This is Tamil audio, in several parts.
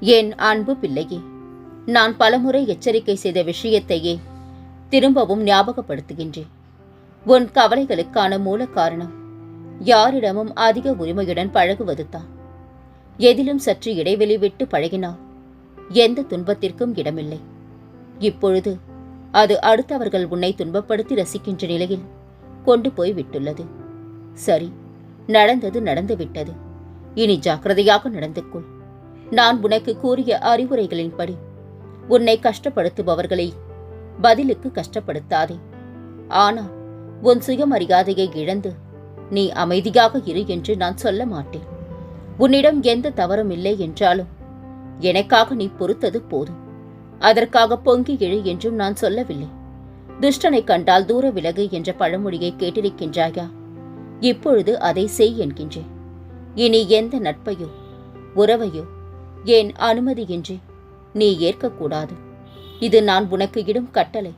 என் அன்பு பிள்ளையே நான் பலமுறை எச்சரிக்கை செய்த விஷயத்தையே திரும்பவும் ஞாபகப்படுத்துகின்றேன். உன் கவலைகளுக்கான மூல காரணம் யாரிடமும் அதிக உரிமையுடன் பழகுவதுதான் எதிலும் சற்று இடைவெளி விட்டு பழகினால் எந்த துன்பத்திற்கும் இடமில்லை. இப்பொழுது அது அடுத்தவர்கள் உன்னை துன்பப்படுத்தி ரசிக்கின்ற நிலையில் கொண்டு போய் விட்டுள்ளது. சரி நடந்தது நடந்துவிட்டது. இனி ஜாக்கிரதையாக நடந்து கொள் நான் உனக்கு கூறிய அறிவுரைகளின்படி. உன்னை கஷ்டப்படுத்துபவர்களை பதிலுக்கு கஷ்டப்படுத்தாதே. ஆனால் உன் சுயமரியாதையை இழந்து நீ அமைதியாக இரு என்று நான் சொல்ல மாட்டேன். உன்னிடம் எந்த தவறும் இல்லை என்றாலும் எனக்காக நீ பொறுத்தது போதும். அதற்காக பொங்கி எழு என்றும் நான் சொல்லவில்லை. துஷ்டனை கண்டால் தூர விலகு என்ற பழமொழியை கேட்டிருக்கின்றாயா? இப்பொழுது அதை செய் என்கின்றேன். இனி எந்த நட்பையோ உறவையோ என் அனுமதியின்றி நீ ஏற்கக்கூடாது. இது நான் உனக்கு இடும் கட்டளை.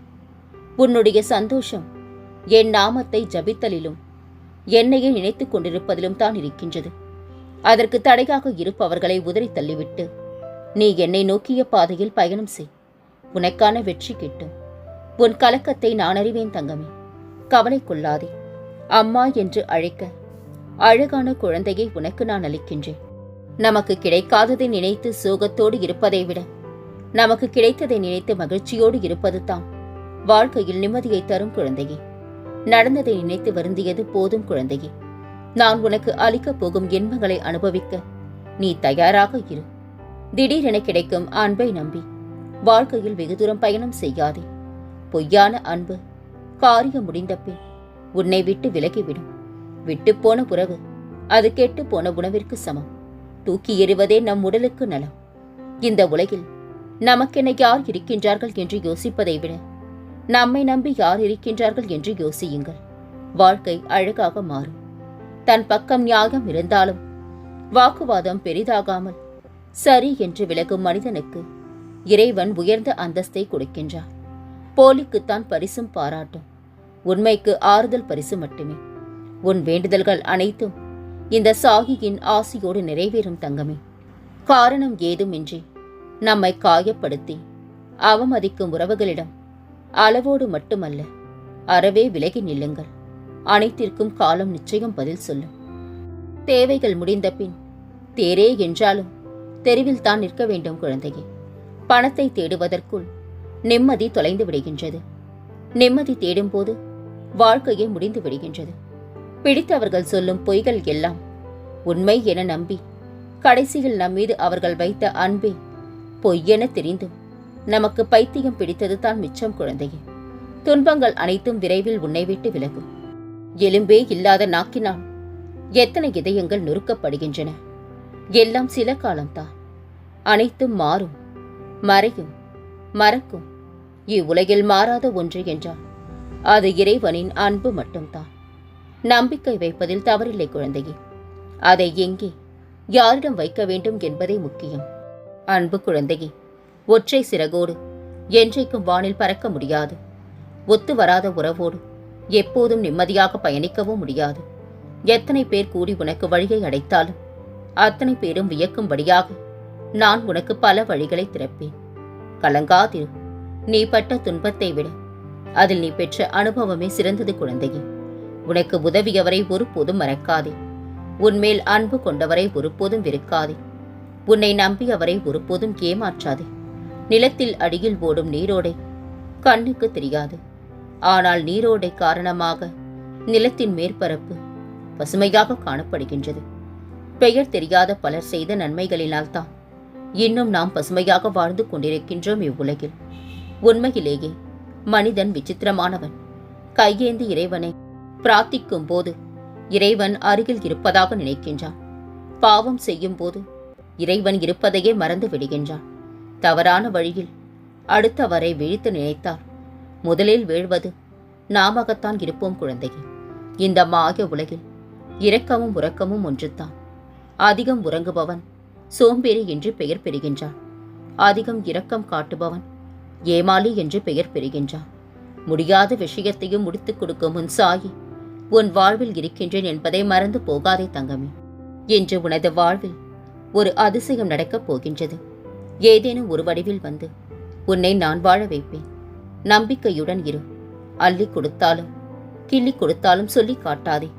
உன்னுடைய சந்தோஷம் என் நாமத்தை ஜபித்தலிலும் என்னையே நினைத்துக் கொண்டிருப்பதிலும் தான் இருக்கின்றது. அதற்கு தடையாக இருப்பவர்களை உதறி தள்ளிவிட்டு நீ என்னை நோக்கிய பாதையில் பயணம் செய். உனக்கான வெற்றி கிட்டும். உன் கலக்கத்தை நான் அறிவேன் தங்கமே. கவலை கொள்ளாதே. அம்மா என்று அழைக்க அழகான குழந்தையை உனக்கு நான் அளிக்கின்றேன். நமக்கு கிடைக்காததை நினைத்து சோகத்தோடு இருப்பதை விட நமக்கு கிடைத்ததை நினைத்து மகிழ்ச்சியோடு இருப்பது தான் வாழ்க்கையில் நிம்மதியை தரும் குழந்தையே. நடந்ததை நினைத்து வருந்தியது போதும் குழந்தையே. நான் உனக்கு அளிக்கப் போகும் இன்பங்களை அனுபவிக்க நீ தயாராக இரு. திடீரென கிடைக்கும் அன்பை நம்பி வாழ்க்கையில் வெகு தூரம் பயணம் செய்யாதே. பொய்யான அன்பு காரியம் முடிந்த பின் உன்னை விட்டு விலகிவிடும். விட்டுப்போன உறவு அது கெட்டுப்போன உணவிற்கு சமம். தூக்கி எறிவதே நம் உடலுக்கு நலம். இந்த உலகில் நமக்கென யார் இருக்கின்றார்கள் என்று யோசிப்பதை விட நம்மை நம்பி யார் இருக்கின்றார்கள் என்று யோசியுங்கள். வாழ்க்கை அழகாக மாறும். தன் பக்கம் நியாயம் இருந்தாலும் வாக்குவாதம் பெரிதாகாமல் சரி என்று விலகும் மனிதனுக்கு இறைவன் உயர்ந்த அந்தஸ்தை கொடுக்கின்றார். போலிக்குத்தான் பரிசும் பாராட்டும். உண்மைக்கு ஆறுதல் பரிசு மட்டுமே. உன் வேண்டுதல்கள் அனைத்தும் இந்த சாகியின் ஆசியோடு நிறைவேறும் தங்கமே. காரணம் ஏதுமின்றி நம்மை காயப்படுத்தி அவமதிக்கும் உறவுகளிடம் அளவோடு மட்டுமல்ல அறவே விலகி நில்லுங்கள். அனைத்திற்கும் காலம் நிச்சயம் பதில் சொல்லும். தேவைகள் முடிந்த பின் தேரே என்றாலும் தெருவில் தான் நிற்க வேண்டும் குழந்தையே. பணத்தை தேடுவதற்குள் நிம்மதி தொலைந்து விடுகின்றது. நிம்மதி தேடும்போது வாழ்க்கையே முடிந்து விடுகின்றது. பிடித்தவர்கள் சொல்லும் பொய்கள் எல்லாம் உண்மை என நம்பி கடைசியில் நம்மீது அவர்கள் வைத்த அன்பே பொய்யென தெரிந்தும் நமக்கு பைத்தியம் பிடித்தது தான் மிச்சம் குழந்தையே. துன்பங்கள் அனைத்தும் விரைவில் உன்னை விட்டு விலகும். எலும்பே இல்லாத நாக்கினால் எத்தனை இதயங்கள் நொறுக்கப்படுகின்றன. எல்லாம் சில காலம்தான். அனைத்தும் மாறும் மறையும் மறக்கும். இவ்வுலகில் மாறாத ஒன்று என்றால் அது இறைவனின் அன்பு மட்டும்தான். நம்பிக்கை வைப்பதில் தவறில்லை குழந்தையே. அதை எங்கே யாரிடம் வைக்க வேண்டும் என்பதே முக்கியம். அன்பு குழந்தையே ஒற்றை சிறகோடு என்றைக்கும் வானில் பறக்க முடியாது. ஒத்து வராத உறவோடு எப்போதும் நிம்மதியாக பயணிக்கவும் முடியாது. எத்தனை பேர் கூடி உனக்கு வழியை அடைத்தாலும் அத்தனை பேரும் வியக்கும்படியாக நான் உனக்கு பல வழிகளை திறப்பேன். கலங்காதிரு நீ பட்ட துன்பத்தை விட அதில் நீ பெற்ற அனுபவமே சிறந்தது குழந்தையே. உனக்கு உதவியவரை ஒருபோதும் மறக்காதே. உன்மேல் அன்பு கொண்டவரை ஒருபோதும் வெறுக்காதே. உன்னை நம்பியவரை ஒருபோதும் ஏமாற்றாதே. நிலத்தில் அடியில் ஓடும் நீரோடை கண்ணுக்கு தெரியாது. ஆனால் நீரோடை காரணமாக நிலத்தின் மேற்பரப்பு பசுமையாக காணப்படுகின்றது. பெயர் தெரியாத பலர் செய்த நன்மைகளினால்தான் இன்னும் நாம் பசுமையாக வாழ்ந்து கொண்டிருக்கின்றோம் இவ்வுலகில். உண்மையிலேயே மனிதன் விசித்திரமானவன். கையேந்தி இறைவனை பிரார்த்திக்கும் போது இறைவன் அருகில் இருப்பதாக நினைக்கின்றான். பாவம் செய்யும் போது இறைவன் இருப்பதையே மறந்து விடுகின்றான். தவறான வழியில் அடுத்தவரை வீழ்த்து நினைத்தார் முதலில் வீழ்வது நாமகத்தான் இருப்போம் குழந்தையே. இந்த மாய உலகில் இரக்கமும் உறக்கமும் ஒன்றுதான். அதிகம் உறங்குபவன் சோம்பேறி என்று பெயர் பெறுகின்றான். அதிகம் இரக்கம் காட்டுபவன் ஏமாளி என்று பெயர் பெறுகின்றான். முடியாத விஷயத்தையும் முடித்துக் கொடுக்கும் முன் சாயி உன் வாழ்வில் இருக்கின்றேன் என்பதை மறந்து போகாதே தங்கமே. இன்று உனது வாழ்வில் ஒரு அதிசயம் நடக்கப் போகின்றது. ஏதேனும் ஒரு வடிவில் வந்து உன்னை நான் வாழ வைப்பேன். நம்பிக்கையுடன் இரு. அள்ளி கொடுத்தாலும் கிள்ளி கொடுத்தாலும் சொல்லி காட்டாதே.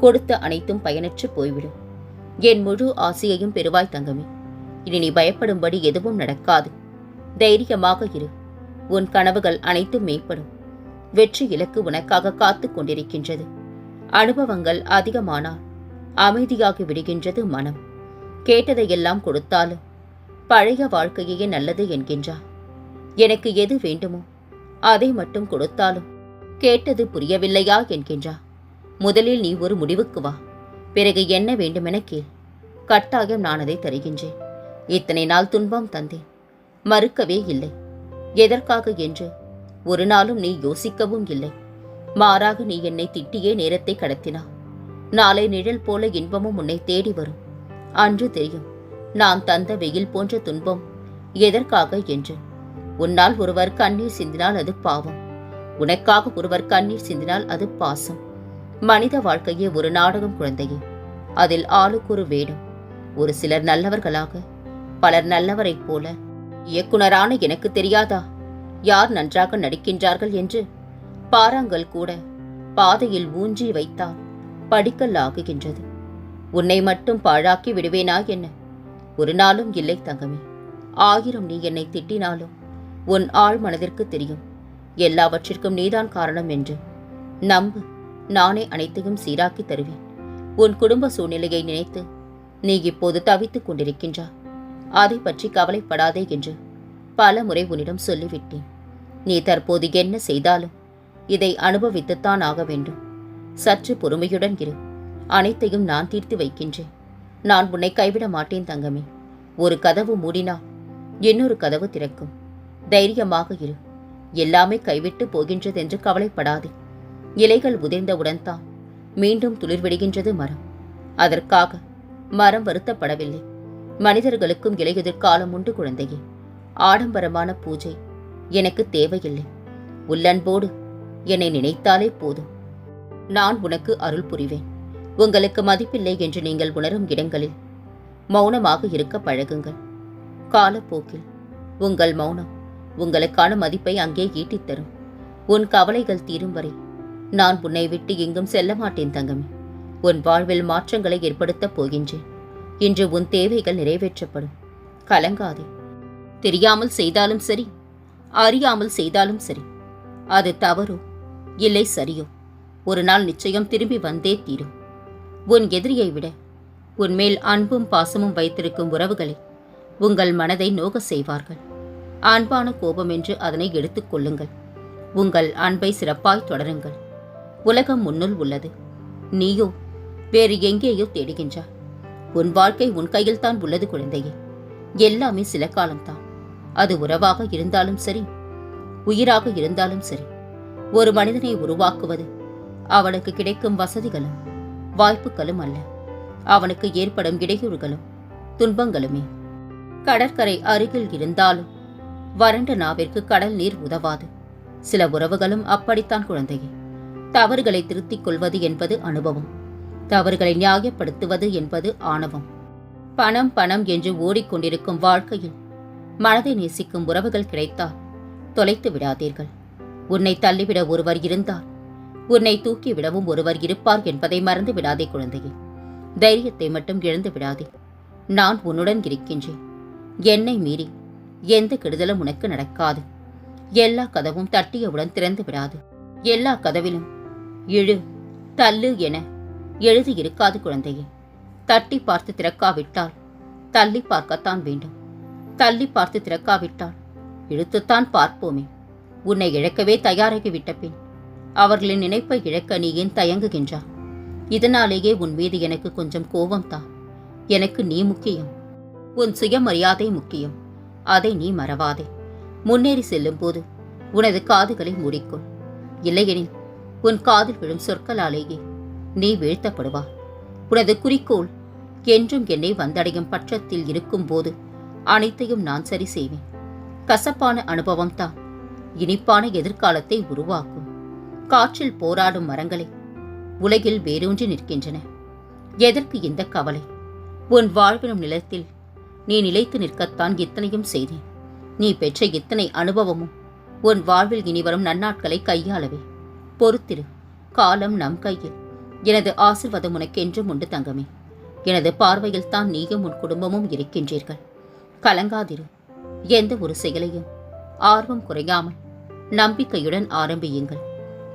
கொடுத்த அனைத்தும் பயனற்று போய்விடும். என் முழு ஆசையையும் பெறுவாய் தங்கமே. இனி நீ பயப்படும்படி எதுவும் நடக்காது. தைரியமாக இரு. உன் கனவுகள் அனைத்தும் மேம்படும். வெற்றி இலக்கு உனக்காக காத்துக் கொண்டிருக்கின்றது. அனுபவங்கள் அதிகமானால் அமைதியாகி விடுகின்றது மனம். கேட்டதையெல்லாம் கொடுத்தாலும் பழைய வாழ்க்கையே நல்லது என்கின்றார் எனக்கு எது வேண்டுமோ அதை மட்டும் கொடுத்தாலும் கேட்டது புரியவில்லையா என்கின்றார் முதலில் நீ ஒரு முடிவுக்கு வா. பிறகு என்ன வேண்டுமென கேள். கட்டாயம் நான் அதை தருகின்றேன். இத்தனை நாள் துன்பம் தந்தேன். மறுக்கவே இல்லை. எதற்காக என்று ஒரு நாளும் நீ யோசிக்கவும் இல்லை. மாறாக நீ என்னை திட்டியே நேரத்தை கடத்தினா. நாளை நிழல் போல இன்பமும் உன்னை தேடி வரும். அன்று தெரியும் நான் தந்த வெயில் போன்ற துன்பம் எதற்காக என்று. உன்னால் ஒருவர் கண்ணீர் சிந்தினால் அது பாவம். உனக்காக ஒருவர் கண்ணீர் சிந்தினால் அது பாசம். மனித வாழ்க்கையே ஒரு நாடகம் குழந்தையே. அதில் ஆளுக்கு ஒரு வேடம். ஒரு சிலர் நல்லவர்களாக பலர் நல்லவரைப் போல. இயக்குனரான எனக்கு தெரியாதா? யார் நன்றாக நடிக்கின்றார்கள் என்று? பாறாங்கல் கூட பாதையில் ஊன்றி வைத்தால் படிக்கல் ஆகுகின்றது. உன்னை மட்டும் பாழாக்கி விடுவேனா என்ன? ஒரு நாளும் இல்லை தங்கமே. ஆயிரம் நீ என்னை திட்டினாலும் உன் ஆழ் மனதிற்கு தெரியும். எல்லாவற்றிற்கும் நீதான் காரணம் என்று. நம்பு நானே அனைத்தையும் சீராக்கி தருவேன். உன் குடும்ப சூழ்நிலையை நினைத்து நீ இப்போது தவித்துக் கொண்டிருக்கின்றாய். அதை பற்றி கவலைப்படாதே என்று பல முறை உன்னிடம் சொல்லிவிட்டேன். நீ தற்போது என்ன செய்தாலும் இதை அனுபவித்துத்தான் ஆக வேண்டும். சற்று பொறுமையுடன் இரு. அனைத்தையும் நான் தீர்த்து வைக்கின்றேன். நான் உன்னை கைவிட மாட்டேன் தங்கமே. ஒரு கதவு மூடினா இன்னொரு கதவு திறக்கும். தைரியமாக இரு. எல்லாமே கைவிட்டு போகின்றது என்று கவலைப்படாதே. இலைகள் உதிர்ந்தவுடன் தான் மீண்டும் துளிர்விடுகின்றது மரம். அதற்காக மரம் வருத்தப்படவில்லை. மனிதர்களுக்கும் இலையுதிர் காலம் உண்டு குழந்தையே. ஆடம்பரமான பூஜை. எனக்கு தேவையில்லை. உள்ளன்போடு என்னை நினைத்தாலே போதும். நான் உனக்கு அருள் புரிவேன். உங்களுக்கு மதிப்பில்லை என்று நீங்கள் உணரும் இடங்களில் மௌனமாக இருக்க பழகுங்கள். காலப்போக்கில் உங்கள் மௌனம் உங்களுக்கான மதிப்பை அங்கே ஈட்டித் தரும். உன் கவலைகள் தீரும் வரை நான் உன்னை விட்டு எங்கும் செல்ல மாட்டேன் தங்கமே. உன் வாழ்வில் மாற்றங்களை ஏற்படுத்தப் போகின்றேன். இன்று உன் தேவைகள் நிறைவேற்றப்படும். கலங்காதே. தெரியாமல் செய்தாலும் சரி அறியாமல் செய்தாலும் சரி அது தவறோ? இல்லை சரியோ. ஒரு நாள் நிச்சயம் திரும்பி வந்தே தீரும். உன் எதிரியை விட உன் மேல் அன்பும் பாசமும் வைத்திருக்கும் உறவுகளை உங்கள் மனதை நோக செய்வார்கள். அன்பான கோபம் என்று அதனை எடுத்துக் கொள்ளுங்கள். உங்கள் அன்பை சிறப்பாய் தொடருங்கள். உலகம் முன்னுள் உள்ளது. நீயோ வேறு எங்கேயோ தேடுகின்றாய் உன் வாழ்க்கை உன் கையில் தான் உள்ளது குழந்தையே. எல்லாமே சில காலம்தான். அது உறவாக இருந்தாலும் சரி உயிராக இருந்தாலும் சரி. ஒரு மனிதனை உருவாக்குவது. அவனுக்கு கிடைக்கும் வசதிகளும் வாய்ப்புகளும் அல்ல. அவனுக்கு ஏற்படும் இடையூறுகளும் துன்பங்களுமே. கடற்கரை அருகில் இருந்தாலும் வறண்ட நாவிற்கு கடல் நீர் உதவாது. சில உறவுகளும் அப்படித்தான் குழந்தையே. தவறுகளை திருத்திக் கொள்வது என்பது அனுபவம். தவறுகளை நியாயப்படுத்துவது என்பது ஆணவம். பணம் பணம் என்று ஓடிக்கொண்டிருக்கும் வாழ்க்கையில் மனதை நேசிக்கும் உறவுகள் கிடைத்தால் தொலைத்து விடாதீர்கள். உன்னை தள்ளிவிட ஒருவர் இருந்தால் உன்னை தூக்கிவிடவும் ஒருவர் இருப்பார் என்பதை மறந்து விடாதே குழந்தையே. தைரியத்தை மட்டும் இழந்து விடாதே. நான் உன்னுடன் இருக்கின்றேன். என்னை மீறி எந்த கெடுதலும் உனக்கு நடக்காது. எல்லா கதவும் தட்டியவுடன் திறந்து விடாது. எல்லா கதவிலும் இழு தள்ளு என எழுதி இருக்காது குழந்தையே. தட்டி பார்த்து திறக்காவிட்டால் தள்ளி பார்க்கத்தான் வேண்டும். தள்ளி பார்த்து திறக்காவிட்டால் இழுத்துத்தான் பார்ப்போமே. உன்னை இழக்கவே தயாராகி விட்ட பின் அவர்களின் நினைப்பை இழக்க நீ ஏன் தயங்குகின்றா இதனாலேயே உன் மீது எனக்கு கொஞ்சம் கோபம்தான் எனக்கு நீ முக்கியம். உன் சுயமரியாதை முக்கியம். அதை நீ மறவாதே. முன்னேறி செல்லும் போது உனது காதுகளை மூடிக்கொள். இல்லையெனில் உன் காதில் விழும் சொற்களாலேயே நீ வீழ்த்தப்படுவார் உனது குறிக்கோள் என்றும் என்னை வந்தடையும் பட்சத்தில் இருக்கும்போது அனைத்தையும் நான் சரி செய்வேன். கசப்பான அனுபவம்தான் இனிப்பான எதிர்காலத்தை உருவாக்கும். காற்றில் போராடும் மரங்களை உலகில் வேரூன்றி நிற்கின்றன. எதற்கு இந்த கவலை? உன் வாழ்வினும் நிலத்தில் நீ நிலைத்து நிற்கத்தான் இத்தனையும் செய்தேன். நீ பெற்ற இத்தனை அனுபவமும் உன் வாழ்வில் இனிவரும் நன்னாட்களை கையாளவே. பொறுத்திரு காலம் நம் கையில். எனது ஆசிர்வாதம் உனக்கென்றும் உண்டு தங்கமே. எனது பார்வையில் தான் நீயும் உன் குடும்பமும் இருக்கின்றீர்கள். கலங்காதிரு எந்த ஒரு செயலையும் ஆர்வம் குறையாமல் நம்பிக்கையுடன் ஆரம்பியுங்கள்.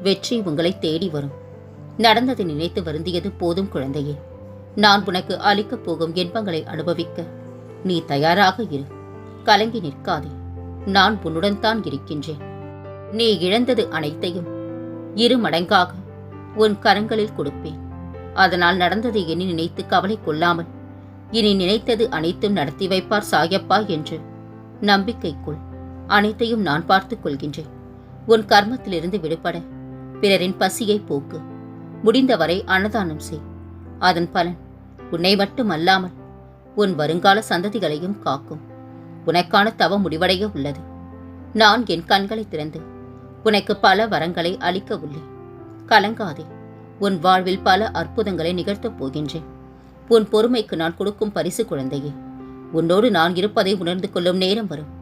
வெற்றி உங்களை தேடி வரும். நடந்ததை நினைத்து வருந்தியது போதும் குழந்தையே. நான் உனக்கு அளிக்கப் போகும் இன்பங்களை அனுபவிக்க நீ தயாராக இரு. கலங்கி நிற்காதே. நான் உன்னுடன் தான் இருக்கின்றேன். நீ இழந்தது அனைத்தையும் இரு மடங்காக உன் கரங்களில் கொடுப்பேன். அதனால் நடந்ததை எண்ணி நினைத்து கவலை கொள்ளாமல் இனி நினைத்தது அனைத்தும் நடத்தி வைப்பார் சாயப்பா என்று நம்பிக்கைக்குள் அனைத்தையும் நான் பார்த்துக் கொள்கின்றேன். உன் கர்மத்திலிருந்து விடுபட பிறரின் பசியை போக்கு. முடிந்தவரை அன்னதானம் செய். அதன் பலன் உன்னை மட்டுமல்லாமல் உன் வருங்கால சந்ததிகளையும் காக்கும். உனக்கான தவ முடிவடைய உள்ளது. நான் என் கண்களை திறந்து உனக்கு பல வரங்களை அளிக்க உள்ளேன். கலங்காதே. உன் வாழ்வில் பல அற்புதங்களை நிகழ்த்தப் போகின்றேன். உன் பொறுமைக்கு நான் கொடுக்கும் பரிசு குழந்தையே. உன்னோடு நான் இருப்பதை உணர்ந்து கொள்ளும் நேரம் வரும்.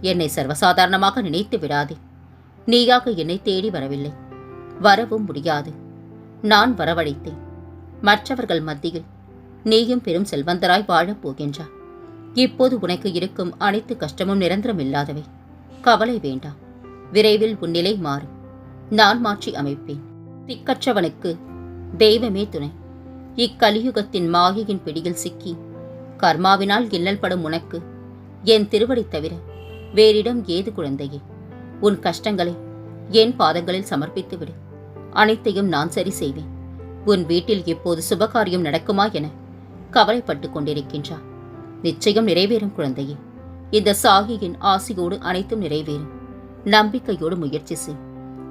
என்னை சர்வசாதாரணமாக நினைத்து விடாதே. நீயாக என்னை தேடி வரவில்லை. வரவும் முடியாது. நான் வரவழைத்தேன். மற்றவர்கள் மத்தியில் நீயும் பெரும் செல்வந்தராய் வாழப் போகின்றாய். இப்போது உனக்கு இருக்கும் அனைத்து கஷ்டமும் நிரந்தரமில்லாதவை. கவலை வேண்டாம். விரைவில் உன்னிலை மாறும். நான் மாற்றி அமைப்பேன். திக்கற்றவனுக்கு தெய்வமே துணை. இக்கலியுகத்தின் மாயையின் பிடியில் சிக்கி கர்மாவினால் இல்லல் படும் உனக்கு என் திருவடி தவிர வேறிடம் ஏது குழந்தையே? உன் கஷ்டங்களை என் பாதங்களில் சமர்ப்பித்து விடு. அனைத்தையும் நான் சரி செய்வேன். உன் வீட்டில் இப்போது சுபகாரியம் நடக்குமா என கவலைப்பட்டுக் கொண்டிருக்கின்றார். நிச்சயம் நிறைவேறும் குழந்தையே. இந்த சாகியின் ஆசியோடு அனைத்தும் நிறைவேறும். நம்பிக்கையோடு முயற்சி செய்.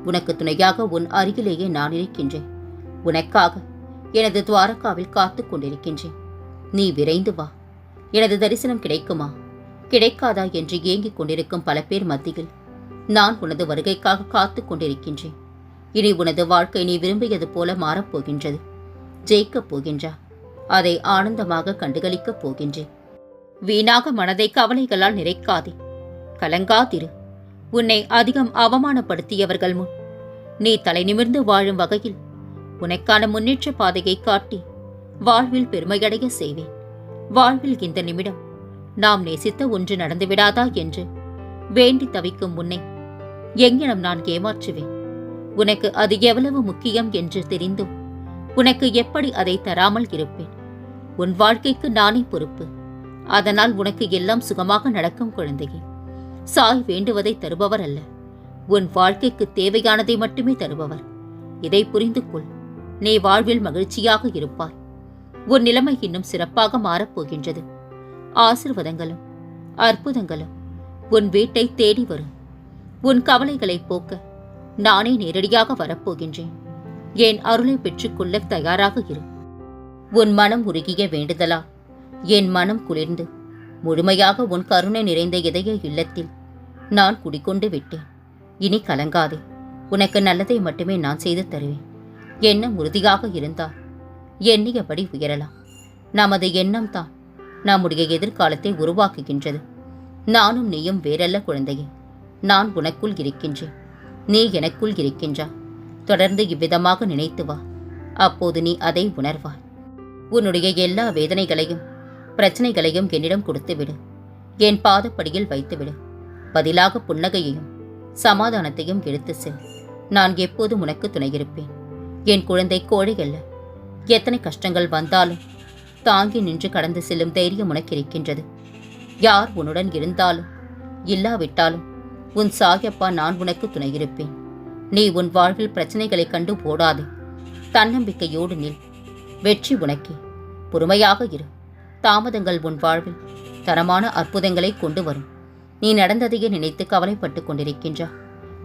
உனக்கு துணையாக உன் அருகிலேயே நான் இருக்கின்றேன். உனக்காக எனது துவாரகாவில் காத்துக் கொண்டிருக்கின்றேன். நீ விரைந்து வா. எனது தரிசனம் கிடைக்குமா? கிடைக்காதா என்று ஏங்கிக் கொண்டிருக்கும் பல பேர் மத்தியில். நான் உனது வருகைக்காக காத்துக் கொண்டிருக்கின்றேன். இனி உனது வாழ்க்கை நீ விரும்பியது போல மாறப்போகின்றது. ஜெயிக்கப் போகின்றா. அதை ஆனந்தமாக கண்டுகளிக்கப் போகின்றேன். வீணாக மனதை கவலைகளால் நிறைக்காதே. கலங்காதிரு. உன்னை அதிகம் அவமானப்படுத்தியவர்கள் முன். நீ தலை நிமிர்ந்து வாழும் வகையில் உனக்கான முன்னேற்ற பாதையை காட்டி வாழ்வில் பெருமையடைய செய்வேன். வாழ்வில் இந்த நிமிடம் நாம் நேசித்த ஒன்று நடந்துவிடாதா என்று வேண்டி தவிக்கும் முன்னே எங்கிடம் நான் ஏமாற்றுவேன். உனக்கு அது எவ்வளவு முக்கியம் என்று தெரிந்தும் உனக்கு எப்படி அதை தராமல் இருப்பேன்? உன் வாழ்க்கைக்கு நானே பொறுப்பு. அதனால் உனக்கு எல்லாம் சுகமாக நடக்கும் குழந்தையே. சாய் வேண்டுவதை தருபவர் அல்ல. உன் வாழ்க்கைக்கு தேவையானதை மட்டுமே தருபவர். இதை புரிந்து கொள். நீ வாழ்வில் மகிழ்ச்சியாக இருப்பாய். உன் நிலைமை இன்னும் சிறப்பாக மாறப்போகின்றது ஆசிர்வாதங்களும் அற்புதங்களும் உன் வீட்டை தேடி வரும். உன் கவலைகளை போக்க நானே நேரடியாக வரப்போகின்றேன். என் அருளை பெற்றுக்கொள்ள தயாராக இரு. உன் மனம் உருகிய வேண்டுதலா? என் மனம் குளிர்ந்து முழுமையாக உன் கருணை நிறைந்த இதய இல்லத்தில் நான் குடிக்கொண்டு விட்டேன். இனி கலங்காதே. உனக்கு நல்லதை மட்டுமே நான் செய்து தருவேன். எண்ணம் உறுதியாக இருந்தால் எண்ணியபடி உயரலாம். நமது எண்ணம் தான் நம்முடைய எதிர்காலத்தை உருவாக்குகின்றது. நானும் நீயும் வேறல்ல குழந்தையே. நான் உனக்குள் இருக்கின்றேன். நீ எனக்குள் இருக்கின்றாய் தொடர்ந்து இவ்விதமாக நினைத்து வா. அப்போது நீ அதை உணர்வாய். உன்னுடைய எல்லா வேதனைகளையும் பிரச்சனைகளையும் என்னிடம் கொடுத்துவிடு. என் பாதப்படியில் வைத்துவிடு. பதிலாக புன்னகையையும் சமாதானத்தையும் எடுத்து செல். நான் எப்போதும் உனக்கு துணையிருப்பேன். என் குழந்தை கோழை அல்ல. எத்தனை கஷ்டங்கள் வந்தாலும் தாங்கி நின்று கடந்து செல்லும் தைரியம் உனக்கு இருக்கின்றது. யார் உன்னுடன் இருந்தாலும் இல்லாவிட்டாலும் உன் சாயப்பா நான் உனக்கு துணையிருப்பேன். நீ உன் வாழ்வில் பிரச்சனைகளைக் கண்டு போடாதே தன்னம்பிக்கையோடு நில். வெற்றி உனக்கே. பொறுமையாக இரு. தாமதங்கள் உன் வாழ்வில் தரமான அற்புதங்களை கொண்டு வரும். நீ நடந்ததையே நினைத்து கவலைப்பட்டுக் கொண்டிருக்கின்றா.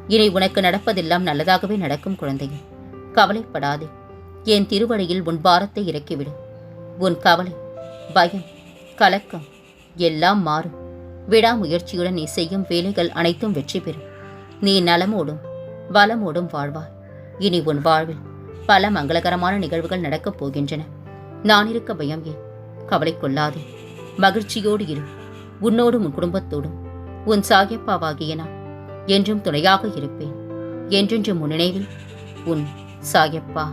இனி உனக்கு நடப்பதெல்லாம் நல்லதாகவே நடக்கும் குழந்தையே. கவலைப்படாதே. என் திருவடியில் உன் பாரத்தை இறக்கிவிடு. உன் கவலை பயம் கலக்கம் எல்லாம் மாறும். விடாமுயற்சியுடன் நீ செய்யும் வேலைகள் அனைத்தும் வெற்றி பெறும். நீ நலமோடும் வளமோடும் வாழ்வாய். இனி உன் வாழ்வில் பல மங்களகரமான நிகழ்வுகள் நடக்கப் போகின்றன. நான் இருக்க பயம் ஏன்? கவலை கொள்ளாதே. மகிழ்ச்சியோடு இரு. உன்னோடும் உன் குடும்பத்தோடும். உன் சாயப்பாவாகிய நான் என்றும் துணையாக இருப்பேன். என்றென்றும் உன் நினைவில் உன் சாயப்பா